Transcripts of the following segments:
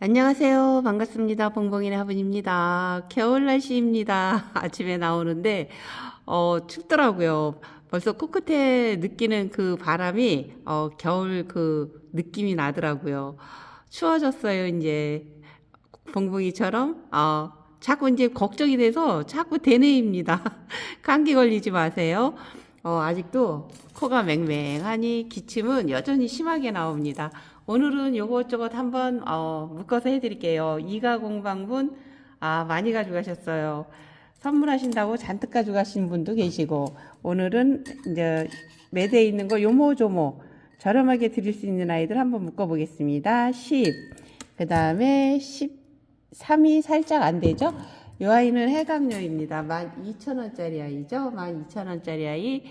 안녕하세요. 반갑습니다. 봉봉이네 화분입니다. 겨울 날씨입니다. 아침에 나오는데, 어, 춥더라고요. 벌써 코끝에 느끼는 그 바람이, 어, 겨울 그 느낌이 나더라고요. 추워졌어요, 이제. 봉봉이처럼, 어, 자꾸 이제 걱정이 돼서 자꾸 대뇌입니다. 감기 걸리지 마세요. 어, 아직도 코가 맹맹하니 기침은 여전히 심하게 나옵니다. 오늘은 요것저것 한번 어, 묶어서 해드릴게요. 이가 공방분 아 많이 가져가셨어요. 선물하신다고 잔뜩 가져가신 분도 계시고 오늘은 이제 매대에 있는 거 요모조모 저렴하게 드릴 수 있는 아이들 한번 묶어보겠습니다. 10, 그 다음에 13이 살짝 안 되죠? 이 아이는 해강료입니다. 12,000원짜리 아이죠? 12,000원짜리 아이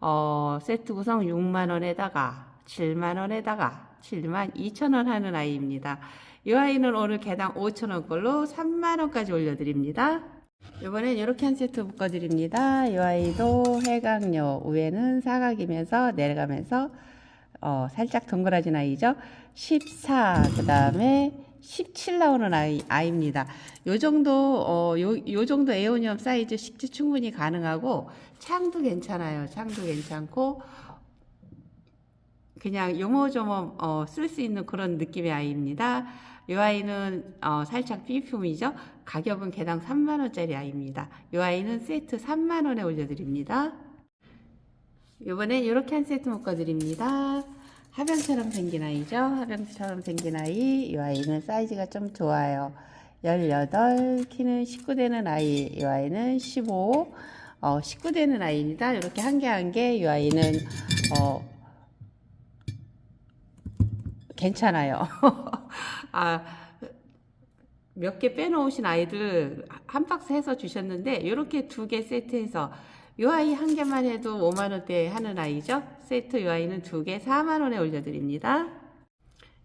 어, 세트 구성 6만원에다가 7만원에다가 7만 2천원 하는 아이입니다. 이 아이는 오늘 개당 5천원 걸로 3만원까지 올려드립니다. 이번엔 이렇게 한 세트 묶어드립니다. 이 아이도 해강료 위에는 사각이면서 내려가면서 어, 살짝 동그라진 아이죠. 14, 그 다음에 17 나오는 아이, 아이입니다. 요 정도, 어, 요, 요 정도 에오니엄 사이즈 식지 충분히 가능하고, 창도 괜찮아요. 창도 괜찮고, 그냥 요모조모 어, 쓸 수 있는 그런 느낌의 아이입니다. 이 아이는 어, 살짝 B품이죠. 가격은 개당 3만원짜리 아이입니다. 이 아이는 세트 3만원에 올려드립니다. 이번엔 이렇게 한 세트 묶어드립니다. 하병처럼 생긴 아이죠. 하병처럼 생긴 아이. 이 아이는 사이즈가 좀 좋아요. 18, 키는 19 되는 아이. 이 아이는 15, 어, 19 되는 아이입니다. 이렇게 한 개 한 개. 이 아이는, 어, 괜찮아요. 아, 몇 개 빼놓으신 아이들 한 박스 해서 주셨는데, 이렇게 두 개 세트해서, 이 아이 한 개만 해도 5만원대 하는 아이죠? 세트 이 아이는 두 개 4만원에 올려드립니다.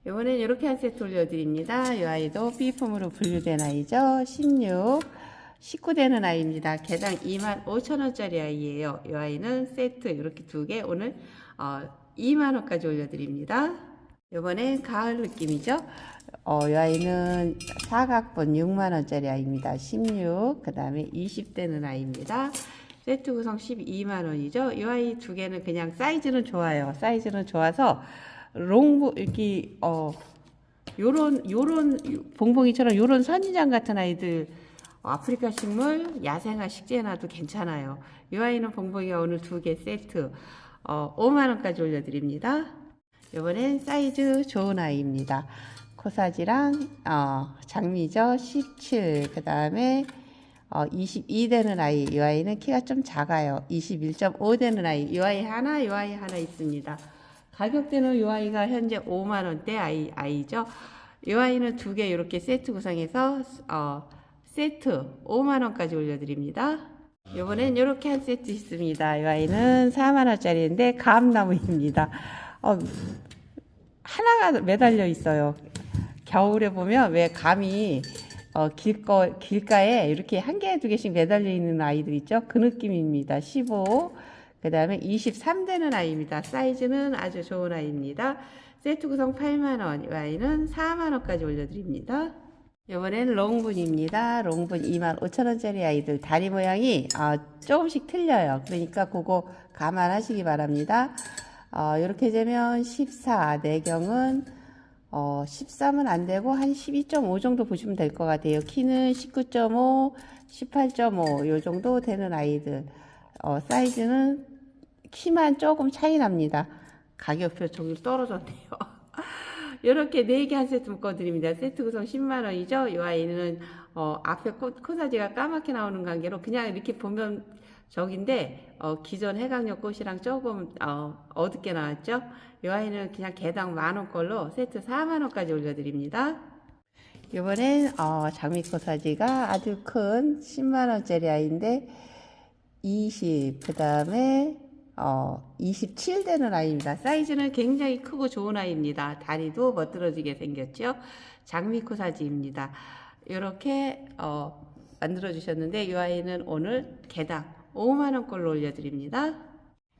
이번엔 이렇게 한 세트 올려드립니다. 이 아이도 B품으로 분류된 아이죠? 16, 19 되는 아이입니다. 개당 2만 5천원짜리 아이예요. 이 아이는 세트 이렇게 두 개 오늘 어, 2만원까지 올려드립니다. 이번엔 가을 느낌이죠. 어, 이 아이는 사각본 6만원짜리 아이입니다. 16, 그 다음에 20대는 아이입니다. 세트 구성 12만원이죠. 이 아이 두 개는 그냥 사이즈는 좋아요. 사이즈는 좋아서, 롱, 이렇게, 어, 요런, 요런, 봉봉이처럼 요런 선인장 같은 아이들, 어, 아프리카 식물, 야생화 식재놔도 괜찮아요. 이 아이는 봉봉이가 오늘 두 개 세트, 어, 5만원까지 올려드립니다. 이번엔 사이즈 좋은 아이입니다. 코사지랑 어, 장미죠 17. 그 다음에 어, 22 되는 아이. 이 아이는 키가 좀 작아요. 21.5 되는 아이. 이 아이 하나, 이 아이 하나 있습니다. 가격대는 이 아이가 현재 5만 원대 아이 아이죠. 이 아이는 두 개 이렇게 세트 구성해서 어, 세트 5만 원까지 올려드립니다. 이번엔 이렇게 한 세트 있습니다. 이 아이는 4만 원짜리인데 감나무입니다. 어, 하나가 매달려 있어요. 겨울에 보면 왜 감이 어, 길거, 길가에 이렇게 한 개, 두 개씩 매달려 있는 아이들 있죠? 그 느낌입니다. 15. 그 다음에 23 되는 아이입니다. 사이즈는 아주 좋은 아이입니다. 세트 구성 8만원, 이 아이는 4만원까지 올려드립니다. 이번엔 롱분입니다. 롱분 2만 5천원짜리 아이들 다리 모양이 어, 조금씩 틀려요. 그러니까 그거 감안하시기 바랍니다. 어, 이렇게 되면 14, 내경은 어, 13은 안 되고 한 12.5 정도 보시면 될 것 같아요. 키는 19.5, 18.5 요 정도 되는 아이들. 어, 사이즈는 키만 조금 차이 납니다. 가격표 저기 떨어졌네요. 이렇게 4개 한 세트 묶어드립니다. 세트 구성 10만원이죠. 이 아이는 어, 앞에 코, 코사지가 까맣게 나오는 관계로 그냥 이렇게 보면 저긴데 어, 기존 해강력 꽃이랑 조금 어, 어둡게 나왔죠. 이 아이는 그냥 개당 만원 걸로 세트 4만원까지 올려드립니다. 이번엔 어, 장미코사지가 아주 큰 10만원짜리 아이인데 20, 그 다음에 어, 27 되는 아이입니다. 사이즈는 굉장히 크고 좋은 아이입니다. 다리도 멋들어지게 생겼죠. 장미코사지입니다. 이렇게 어, 만들어 주셨는데 이 아이는 오늘 개당 5만원 꼴로 올려드립니다.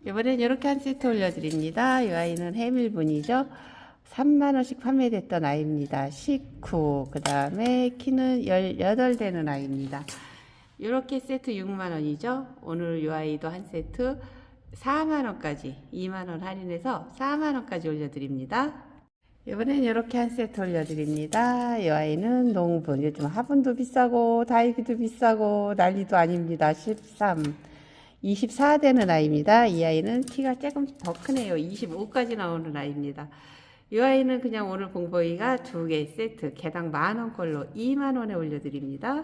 이번엔 이렇게 한 세트 올려드립니다. 이 아이는 해밀분이죠. 3만원씩 판매됐던 아이입니다. 19, 그 다음에 키는 18 되는 아이입니다. 이렇게 세트 6만원이죠. 오늘 이 아이도 한 세트 4만원까지, 2만원 할인해서 4만원까지 올려드립니다. 이번엔 이렇게 한 세트 올려드립니다. 이 아이는 농분. 요즘 화분도 비싸고, 다육이도 비싸고, 난리도 아닙니다. 13. 24 되는 아이입니다. 이 아이는 키가 조금 더 크네요. 25까지 나오는 아이입니다. 이 아이는 그냥 오늘 공보이가 두 개 세트, 개당 만원꼴로 2만원에 올려드립니다.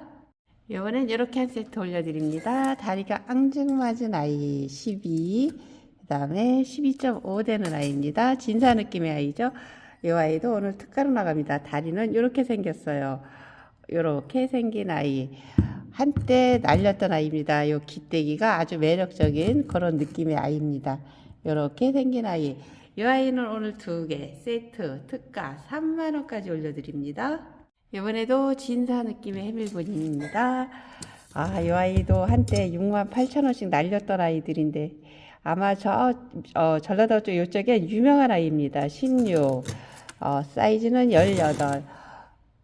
이번엔 이렇게 한 세트 올려드립니다. 다리가 앙증맞은 아이 12, 그 다음에 12.5 되는 아이입니다. 진사 느낌의 아이죠. 이 아이도 오늘 특가로 나갑니다. 다리는 이렇게 생겼어요. 이렇게 생긴 아이. 한때 날렸던 아이입니다. 요 기대기가 아주 매력적인 그런 느낌의 아이입니다. 이렇게 생긴 아이. 이 아이는 오늘 두 개 세트 특가 3만원까지 올려드립니다. 이번에도 진사 느낌의 해밀분입니다. 아, 이 아이도 한때 6만 8천 원씩 날렸던 아이들인데 아마 저 어, 전라도 쪽 이쪽에 유명한 아이입니다. 16. 어, 사이즈는 18.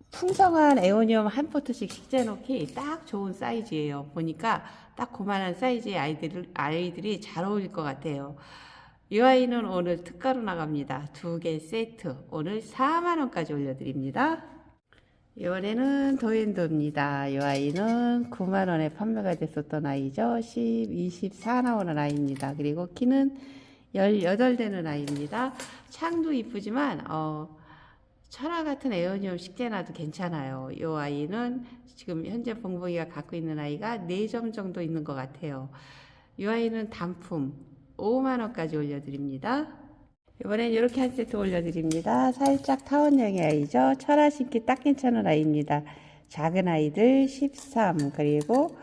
풍성한 에오니움 한 포트씩 식재 놓기 딱 좋은 사이즈예요. 보니까 딱 그만한 사이즈의 아이들, 아이들이 잘 어울릴 것 같아요. 이 아이는 오늘 특가로 나갑니다. 두 개 세트. 오늘 4만원까지 올려드립니다. 이번에는 도엔도입니다. 이 아이는 9만원에 판매가 됐었던 아이죠. 10, 24 나오는 아이입니다. 그리고 키는 18 되는 아이입니다. 창도 이쁘지만, 어, 철화 같은 에어니움 식재놔도 괜찮아요. 이 아이는 지금 현재 봉봉이가 갖고 있는 아이가 4점 정도 있는 것 같아요. 이 아이는 단품 5만원까지 올려드립니다. 이번엔 이렇게 한 세트 올려드립니다. 살짝 타원형의 아이죠. 철화 신기 딱 괜찮은 아이입니다. 작은 아이들 13 그리고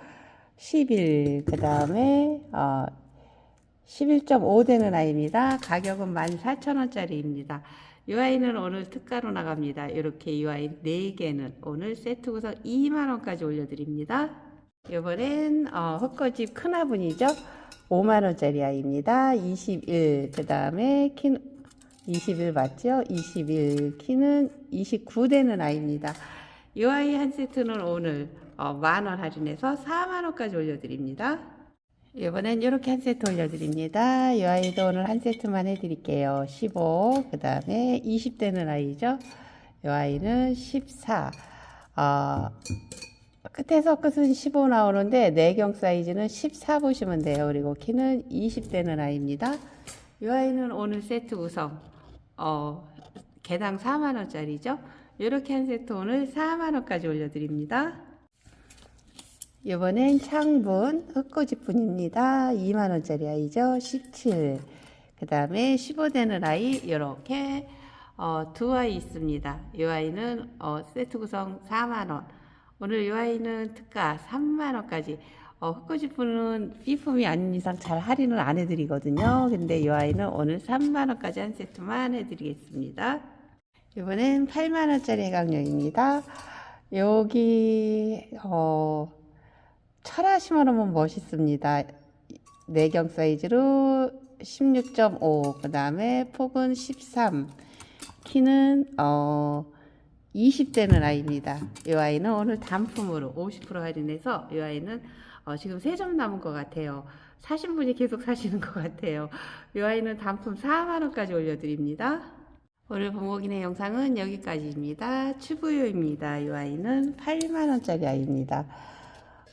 11 그 다음에 어, 11.5 되는 아이입니다. 가격은 14,000원짜리입니다. 이 아이는 오늘 특가로 나갑니다. 이렇게 이 아이 4개는 오늘 세트 구성 2만원까지 올려드립니다. 이번엔 어, 헛거집 큰 화분이죠. 5만원짜리 아이입니다. 21, 그 다음에 키는 21 맞죠? 21, 키는 29 되는 아이입니다. 이 아이 한 세트는 오늘 어, 만원 할인해서 4만원까지 올려드립니다. 이번엔 이렇게 한 세트 올려드립니다. 이 아이도 오늘 한 세트만 해드릴게요. 15, 그 다음에 20 되는 아이죠. 이 아이는 14. 어, 끝에서 끝은 15 나오는데 내경 사이즈는 14 보시면 돼요. 그리고 키는 20 되는 아이입니다. 이 아이는 오늘 세트 구성 어, 개당 4만원짜리죠. 이렇게 한 세트 오늘 4만원까지 올려드립니다. 이번엔 창분 흑고지분입니다. 2만원짜리 아이죠. 17. 그 다음에 15되는 아이 이렇게 어, 두 아이 있습니다. 이 아이는 어, 세트 구성 4만원. 오늘 이 아이는 특가 3만원까지. 어, 흑고지분은 B품이 아닌 이상 잘 할인을 안 해드리거든요. 근데 이 아이는 오늘 3만원까지 한 세트만 해드리겠습니다. 이번엔 8만원짜리 해강령입니다. 여기, 어, 철화 심어놓으면 멋있습니다. 내경 사이즈로 16.5, 그 다음에 폭은 13, 키는, 어, 20대는 아이입니다. 이 아이는 오늘 단품으로 50% 할인해서 이 아이는 어, 지금 3점 남은 것 같아요. 사신 분이 계속 사시는 것 같아요. 이 아이는 단품 4만원까지 올려드립니다. 오늘 본목인의 영상은 여기까지입니다. 추부요입니다. 이 아이는 8만원짜리 아이입니다.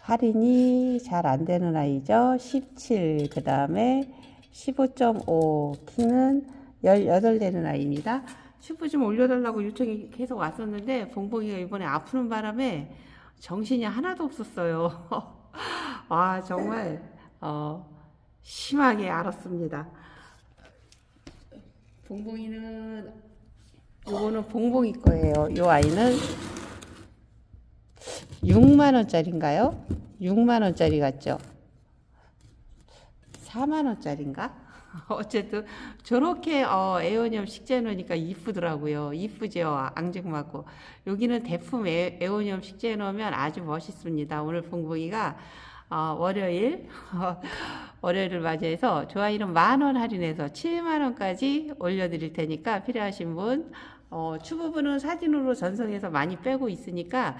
할인이 잘 안 되는 아이죠. 17, 그 다음에 15.5, 키는 18 되는 아이입니다. 슈프 좀 올려달라고 요청이 계속 왔었는데 봉봉이가 이번에 아프는 바람에 정신이 하나도 없었어요. 와 정말 어, 심하게 알았습니다. 봉봉이는 요거는 봉봉이 거예요. 요 아이는 6만 원짜리인가요? 6만 원짜리 같죠? 4만 원짜리인가? 어쨌든 저렇게 어, 에어니엄 식재 놓으니까 이쁘더라고요. 이쁘죠? 앙증맞고. 여기는 대품 에, 에어니엄 식재 놓으면 아주 멋있습니다. 오늘 봉봉이가 어, 월요일 월요일을 맞이해서 좋아요는 만원 할인해서 7만 원까지 올려드릴 테니까 필요하신 분 어, 추부분은 사진으로 전송해서 많이 빼고 있으니까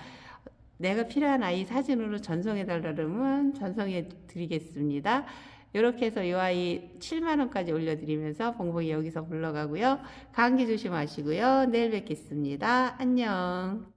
내가 필요한 아이 사진으로 전송해 달라면 전송해 드리겠습니다. 이렇게 해서 이 아이 7만 원까지 올려드리면서 봉봉이 여기서 물러가고요. 감기 조심하시고요. 내일 뵙겠습니다. 안녕.